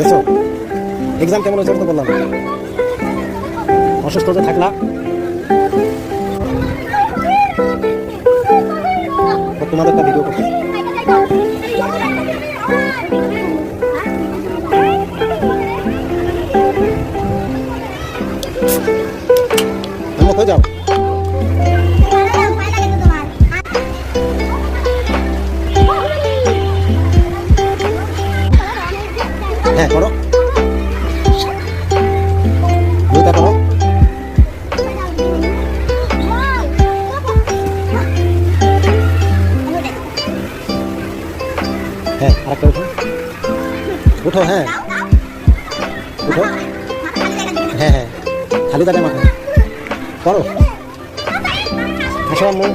দেখছ? এক্সাম কেমন হয়েছে তো বললাম। অসুস্থ যে থাকলা তোমাদের একটা ভিডিও করতে তুমি যাও। হ্যাঁ করো। দুইটা হ্যাঁ আরেকটা উঠো। উঠো হ্যাঁ। উঠো। হ্যাঁ হ্যাঁ। খালি জায়গায় মাথা করো। আসো, আম্মু।